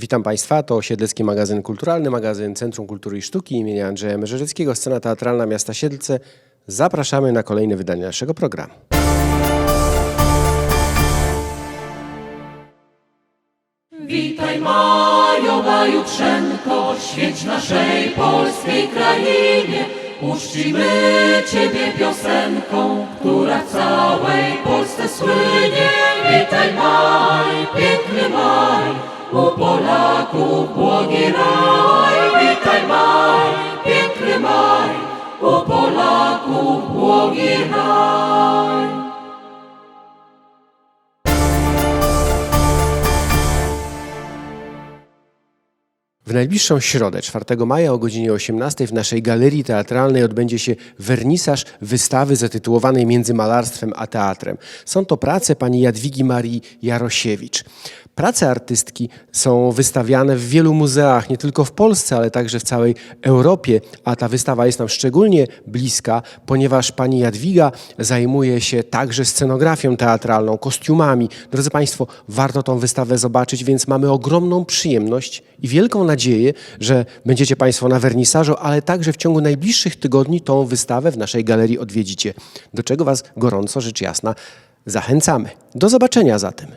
Witam Państwa, to Siedlecki Magazyn Kulturalny, magazyn Centrum Kultury i Sztuki imienia Andrzeja Merzeżyckiego, scena teatralna miasta Siedlce. Zapraszamy na kolejne wydanie naszego programu. Witaj majowa jutrzenko, świeć naszej polskiej krainie. Uczcimy Ciebie piosenką, która w całej Polsce słynie. Witaj maj, piękny maj, raj. Witaj maj, piękny maj, u Polaków W najbliższą środę, 4 maja o godzinie 18 w naszej galerii teatralnej odbędzie się wernisaż wystawy zatytułowanej Między malarstwem a teatrem. Są to prace pani Jadwigi Marii Jarosiewicz. Prace artystki są wystawiane w wielu muzeach, nie tylko w Polsce, ale także w całej Europie, a ta wystawa jest nam szczególnie bliska, ponieważ pani Jadwiga zajmuje się także scenografią teatralną, kostiumami. Drodzy Państwo, warto tą wystawę zobaczyć, więc mamy ogromną przyjemność i wielką nadzieję, że będziecie Państwo na wernisażu, ale także w ciągu najbliższych tygodni tą wystawę w naszej galerii odwiedzicie, do czego Was gorąco, rzecz jasna, zachęcamy. Do zobaczenia zatem.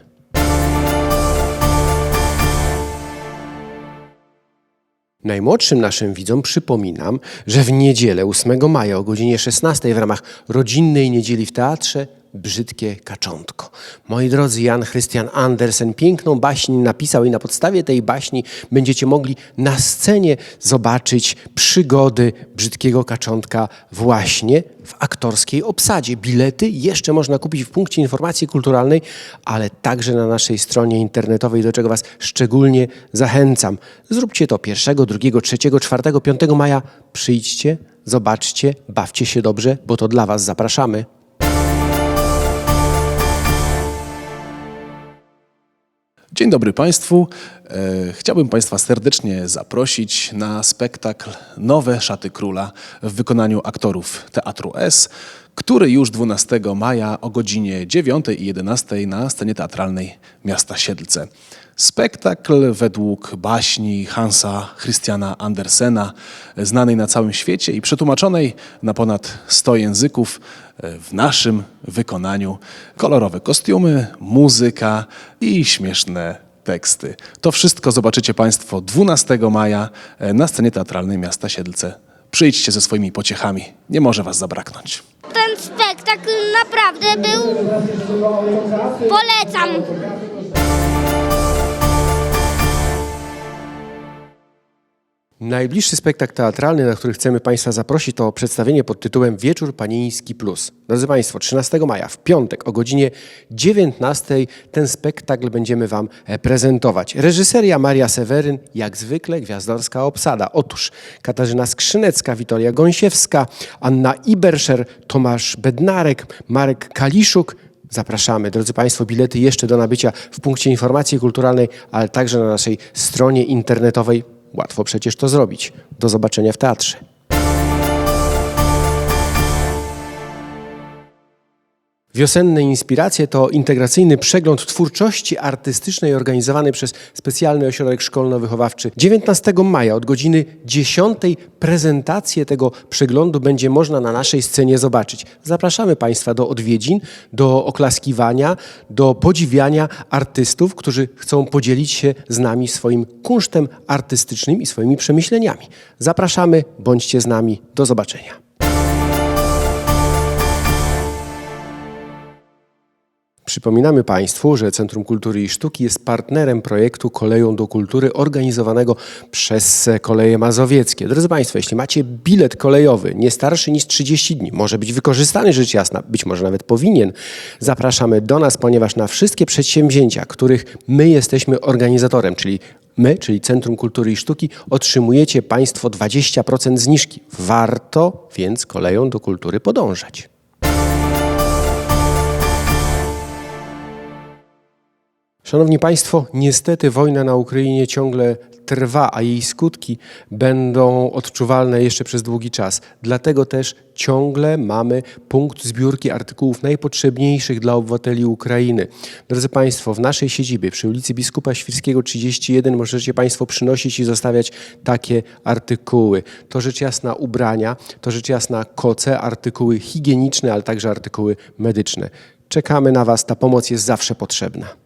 Najmłodszym naszym widzom przypominam, że w niedzielę 8 maja o godzinie 16 w ramach rodzinnej niedzieli w teatrze Brzydkie Kaczątko. Moi drodzy, Jan Christian Andersen piękną baśń napisał i na podstawie tej baśni będziecie mogli na scenie zobaczyć przygody Brzydkiego Kaczątka właśnie w aktorskiej obsadzie. Bilety jeszcze można kupić w punkcie informacji kulturalnej, ale także na naszej stronie internetowej, do czego Was szczególnie zachęcam. Zróbcie to 1, 2, 3, 4, 5 maja. Przyjdźcie, zobaczcie, bawcie się dobrze, bo to dla Was zapraszamy. Dzień dobry Państwu. E, Chciałbym Państwa serdecznie zaprosić na spektakl Nowe Szaty Króla w wykonaniu aktorów Teatru S, który już 12 maja o godzinie 9 i 11 na scenie teatralnej miasta Siedlce. Spektakl według baśni Hansa Christiana Andersena, znanej na całym świecie i przetłumaczonej na ponad 100 języków w naszym wykonaniu. Kolorowe kostiumy, muzyka i śmieszne teksty. To wszystko zobaczycie Państwo 12 maja e, na scenie teatralnej miasta Siedlce. Przyjdźcie ze swoimi pociechami, nie może Was zabraknąć. Ten spektakl naprawdę był. Polecam. Najbliższy spektakl teatralny, na który chcemy Państwa zaprosić, to przedstawienie pod tytułem Wieczór Panieński Plus. Drodzy Państwo, 13 maja, w piątek o godzinie 19 ten spektakl będziemy Wam e, prezentować. Reżyseria Maria Seweryn, jak zwykle gwiazdorska obsada. Otóż Katarzyna Skrzynecka, Witolia Gąsiewska, Anna Iberszer, Tomasz Bednarek, Marek Kaliszuk, Zapraszamy, drodzy Państwo, bilety jeszcze do nabycia w punkcie informacji kulturalnej, ale także na naszej stronie internetowej. Łatwo przecież to zrobić. Do zobaczenia w teatrze. Wiosenne inspiracje to integracyjny przegląd twórczości artystycznej organizowany przez specjalny ośrodek szkolno-wychowawczy. 19 maja od godziny 10 prezentację tego przeglądu będzie można na naszej scenie zobaczyć. Zapraszamy Państwa do odwiedzin, do oklaskiwania, do podziwiania artystów, którzy chcą podzielić się z nami swoim kunsztem artystycznym i swoimi przemyśleniami. Zapraszamy, bądźcie z nami. Do zobaczenia. Przypominamy Państwu, że Centrum Kultury i Sztuki jest partnerem projektu Koleją do Kultury organizowanego przez Koleje Mazowieckie. Drodzy Państwo, jeśli macie bilet kolejowy nie starszy niż 30 dni, może być wykorzystany rzecz jasna, być może nawet powinien, zapraszamy do nas, ponieważ na wszystkie przedsięwzięcia, których my jesteśmy organizatorem, czyli my, czyli Centrum Kultury i Sztuki, otrzymujecie Państwo 20% zniżki. Warto więc koleją do kultury podążać. Szanowni Państwo, niestety wojna na Ukrainie ciągle trwa, a jej skutki będą odczuwalne jeszcze przez długi czas. Dlatego też ciągle mamy punkt zbiórki artykułów najpotrzebniejszych dla obywateli Ukrainy. Drodzy Państwo, w naszej siedzibie przy ulicy Biskupa Świrskiego 31 możecie Państwo przynosić i zostawiać takie artykuły. To rzecz jasna ubrania, to rzecz jasna koce, artykuły higieniczne, ale także artykuły medyczne. Czekamy na Was, ta pomoc jest zawsze potrzebna.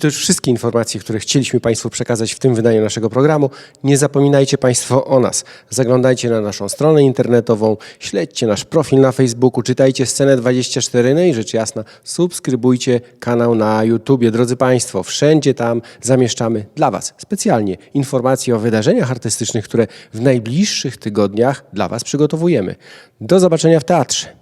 To już wszystkie informacje, które chcieliśmy Państwu przekazać w tym wydaniu naszego programu. Nie zapominajcie Państwo o nas. Zaglądajcie na naszą stronę internetową, śledźcie nasz profil na Facebooku, czytajcie Scenę 24, no i rzecz jasna, subskrybujcie kanał na YouTubie. Drodzy Państwo, wszędzie tam zamieszczamy dla Was specjalnie informacje o wydarzeniach artystycznych, które w najbliższych tygodniach dla Was przygotowujemy. Do zobaczenia w teatrze.